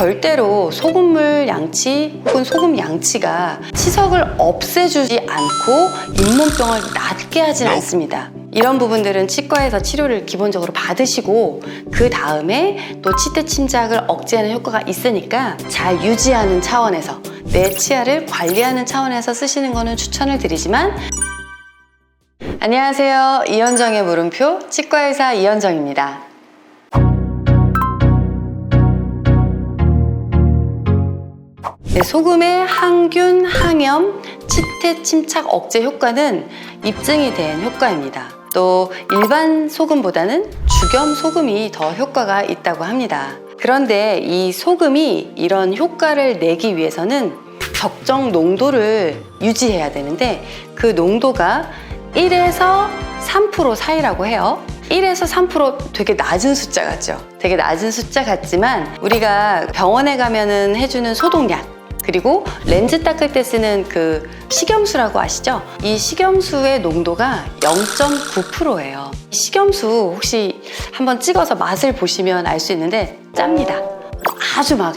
절대로 소금물 양치 혹은 소금 양치가 치석을 없애주지 않고 잇몸병을 낫게 하진 않습니다. 이런 부분들은 치과에서 치료를 기본적으로 받으시고 그 다음에 또 치태 침작을 억제하는 효과가 있으니까 잘 유지하는 차원에서 내 치아를 관리하는 차원에서 쓰시는 거는 추천을 드리지만 안녕하세요. 이현정의 물음표 치과의사 이현정입니다. 네, 소금의 항균, 항염, 치태 침착 억제 효과는 입증이 된 효과입니다. 또 일반 소금보다는 죽염 소금이 더 효과가 있다고 합니다. 그런데 이 소금이 이런 효과를 내기 위해서는 적정 농도를 유지해야 되는데 그 농도가 1에서 3% 사이라고 해요. 1에서 3% 되게 낮은 숫자 같죠? 되게 낮은 숫자 같지만 우리가 병원에 가면은 해주는 소독약 그리고 렌즈 닦을 때 쓰는 그 식염수라고 아시죠? 이 식염수의 농도가 0.9%예요. 식염수 혹시 한번 찍어서 맛을 보시면 알 수 있는데 짭니다. 아주 막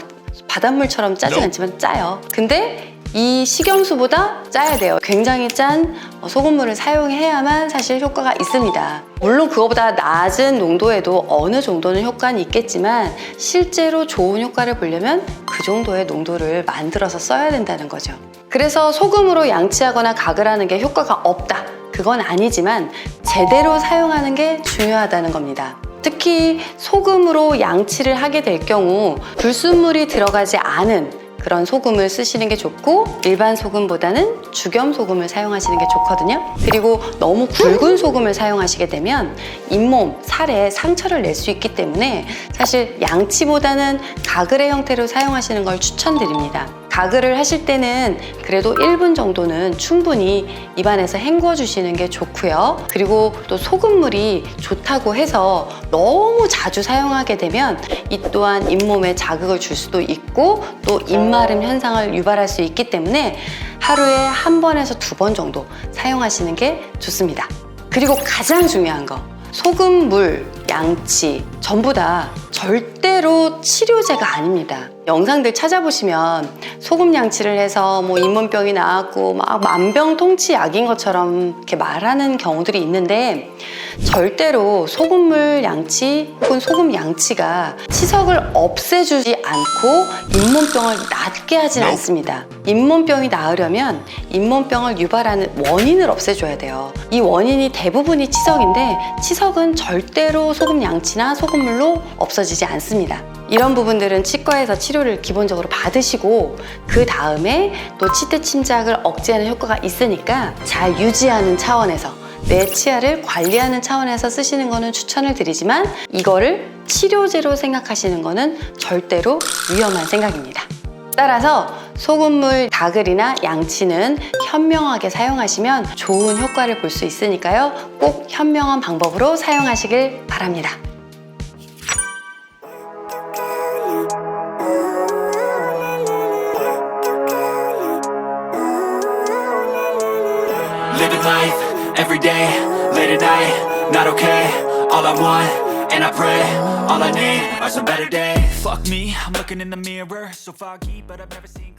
바닷물처럼 짜진 않지만 짜요. 근데 이 식염수보다 짜야 돼요. 굉장히 짠 어, 소금물을 사용해야만 사실 효과가 있습니다. 물론 그거보다 낮은 농도에도 어느 정도는 효과는 있겠지만 실제로 좋은 효과를 보려면 그 정도의 농도를 만들어서 써야 된다는 거죠. 그래서 소금으로 양치하거나 가글 하는 게 효과가 없다. 그건 아니지만 제대로 사용하는 게 중요하다는 겁니다. 특히 소금으로 양치를 하게 될 경우 불순물이 들어가지 않은 그런 소금을 쓰시는 게 좋고 일반 소금보다는 죽염 소금을 사용하시는 게 좋거든요. 그리고 너무 굵은 소금을 사용하시게 되면 잇몸, 살에 상처를 낼 수 있기 때문에 사실 양치보다는 가글의 형태로 사용하시는 걸 추천드립니다. 가글을 하실 때는 그래도 1분 정도는 충분히 입안에서 헹궈 주시는 게 좋고요. 그리고 또 소금물이 좋다고 해서 너무 자주 사용하게 되면 이 또한 잇몸에 자극을 줄 수도 있고 또 입마름 현상을 유발할 수 있기 때문에 하루에 한 번에서 두 번 정도 사용하시는 게 좋습니다. 그리고 가장 중요한 거 소금물, 양치 전부 다 절대로 치료제가 아닙니다. 영상들 찾아보시면 소금 양치를 해서 뭐 잇몸병이 나왔고 막 만병통치 약인 것처럼 이렇게 말하는 경우들이 있는데 절대로 소금물 양치 혹은 소금 양치가 치석을 없애주지 않고 잇몸병을 낫게 하진 않습니다. 잇몸병이 나으려면 잇몸병을 유발하는 원인을 없애줘야 돼요. 이 원인이 대부분이 치석인데 치석은 절대로 소금 양치나 소금물로 없어지 지 않습니다. 이런 부분들은 치과에서 치료를 기본적으로 받으시고 그 다음에 또 치태 침작을 억제하는 효과가 있으니까 잘 유지하는 차원에서 내 치아를 관리하는 차원에서 쓰시는 거는 추천을 드리지만 이거를 치료제로 생각하시는 거는 절대로 위험한 생각입니다. 따라서 소금물 가글이나 양치는 현명하게 사용하시면 좋은 효과를 볼 수 있으니까요. 꼭 현명한 방법으로 사용하시길 바랍니다. Living life every day, late at night, not okay. All I want, and I pray, all I need are some better days. Fuck me, I'm looking in the mirror, so foggy, but I've never seen clear.